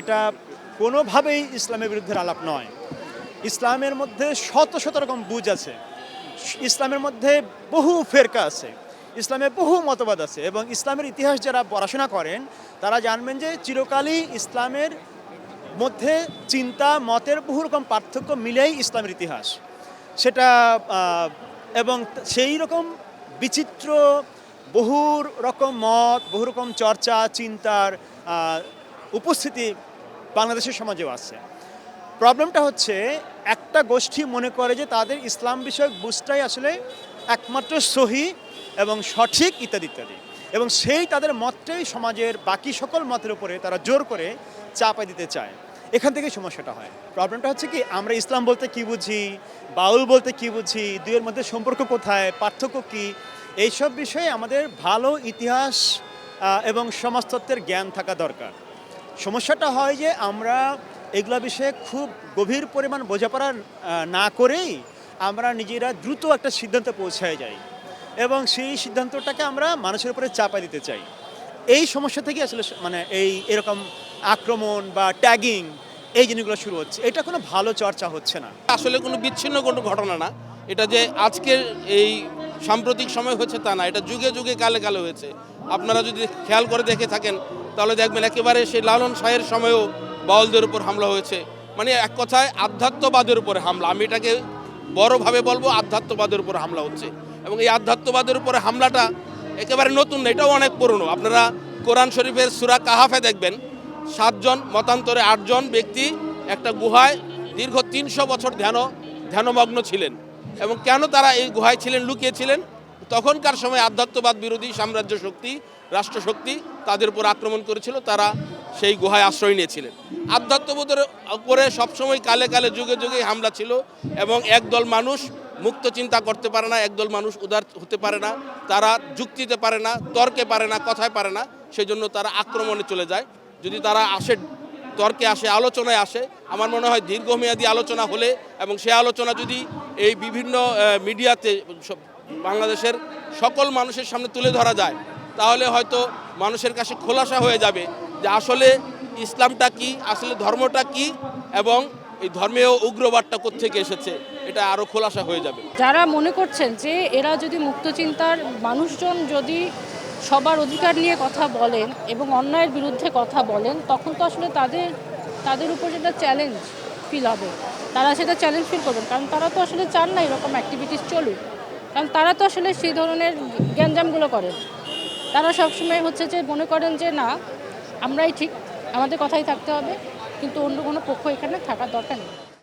এটা কোনোভাবেই ইসলামের বিরুদ্ধে আলাপ নয়। ইসলামের মধ্যে শত শত রকম বুঝ আছে। ইসলামের মধ্যে বহু ফেরকা আছে। ইসলামে বহু মতবাদ আছে এবং ইসলামের ইতিহাস যারা পড়াশোনা করেন, তারা জানবেন যে চিরকালই ইসলামের মধ্যে চিন্তা, মতের বহু রকম পার্থক্য মিলেই ইসলামের ইতিহাস। সেটা এবং সেই রকম বিচিত্র বহু রকম মত, বহু রকম চর্চা, চিন্তার উপস্থিতি বাংলাদেশের সমাজেও আছে। প্রবলেমটা হচ্ছে একটা গোষ্ঠী মনে করে যে তাদের ইসলাম বিষয়ক বুঝটাই আসলে একমাত্র সহি এবং সঠিক ইত্যাদি ইত্যাদি। এবং সেই তাদের মতটাই সমাজের বাকি সকল মতের উপরে তারা জোর করে চাপাই দিতে চায়। এখান থেকে সমস্যাটা হয়। প্রবলেমটা হচ্ছে কি, আমরা ইসলাম বলতে কি বুঝি, বাউল বলতে কি বুঝি, দুইয়ের মধ্যে সম্পর্ক কোথায়, পার্থক্য কি, এইসব বিষয়ে আমাদের ভালো ইতিহাস এবং সমাজতত্ত্বের জ্ঞান থাকা দরকার। সমস্যাটা হয় যে আমরা এগুলা বিষয়ে খুব গভীর পরিমাণ বোঝাপড়া না করেই আমরা নিজেরা দ্রুত একটা সিদ্ধান্তে পৌঁছায় যাই এবং সেই সিদ্ধান্তটাকে আমরা মানুষের উপরে চাপা দিতে চাই। এই সমস্যা থেকে আসলে মানে এই এরকম আক্রমণ বা ট্যাগিং এই জিনিসগুলো শুরু হচ্ছে। এটা কোনো ভালো চর্চা হচ্ছে না। আসলে কোনো বিচ্ছিন্ন কোনো ঘটনা না। এটা যে আজকের এই সাম্প্রতিক সময় হচ্ছে তা না। এটা যুগে যুগে কালে কালে হয়েছে। আপনারা যদি খেয়াল করে দেখে থাকেন তাহলে দেখবেন একেবারে সেই লালন শাহের সময়ও বাউলদের উপর হামলা হয়েছে। মানে এক কথায় আধ্যাত্মবাদের উপরে হামলা। আমি এটাকে বড়ভাবে বলব, আধ্যাত্মবাদের উপর হামলা হচ্ছে। এবং এই আধ্যাত্মবাদের উপরে হামলাটা একেবারে নতুন না, এটাও অনেক পুরনো। আপনারা কোরআন শরীফের সুরা কাহাফে দেখবেন, সাতজন, মতান্তরে আটজন ব্যক্তি একটা গুহায় দীর্ঘ তিনশো বছর ধ্যান, ধ্যানমগ্ন ছিলেন। এবং কেন তারা এই গুহায় ছিলেন লুকিয়েছিলেন তখনকার সময় আধ্যাত্মবাদ বিরোধী সাম্রাজ্য শক্তি রাষ্ট্রশক্তি তাদের উপর আক্রমণ করেছিল, তারা সেই গুহায় আশ্রয় নিয়েছিলেন। আধ্যাত্মবোধের উপরে সবসময় কালে কালে যুগে যুগে হামলা ছিল এবং একদল মানুষ মুক্ত চিন্তা করতে পারে না, একদল মানুষ উদার হতে পারে না, তারা যুক্তিতে পারে না, তর্কে পারে না, কথায় পারে না সেই জন্য তারা আক্রমণে চলে যায়। যদি তারা আসে, তর্কে আসে, আলোচনায় আসে, আমার মনে হয় দীর্ঘমেয়াদী আলোচনা হলে এবং সে আলোচনা যদি এই বিভিন্ন মিডিয়াতে বাংলাদেশের সকল মানুষের সামনে তুলে ধরা যায় তাহলে হয়তো মানুষের কাছে খোলাসা হয়ে যাবে যে আসলে ইসলামটা কি, আসলে ধর্মটা কি এবং এই ধর্মেও উগ্রবাদটা কোত্থেকে এসেছে, এটা আরও খোলাসা হয়ে যাবে। যারা মনে করছেন যে এরা যদি মুক্তচিন্তার মানুষজন যদি সবার অধিকার নিয়ে কথা বলেন এবং অন্যায়ের বিরুদ্ধে কথা বলেন, তখন তো আসলে তাদের তাদের উপর সেটা চ্যালেঞ্জ ফিল হবে। তারা সেটা চ্যালেঞ্জ ফিল করবেন, কারণ তারা তো আসলে চান না এরকম অ্যাক্টিভিটিস চলুক। কারণ তারা তো আসলে সেই ধরনের গ্যাঞ্জামগুলো করেন। তারা সবসময় হচ্ছে যে মনে করেন যে না, আমরাই ঠিক, আমাদের কথাই থাকতে হবে, কিন্তু অন্য কোনো পক্ষ এখানে থাকার দরকার নেই।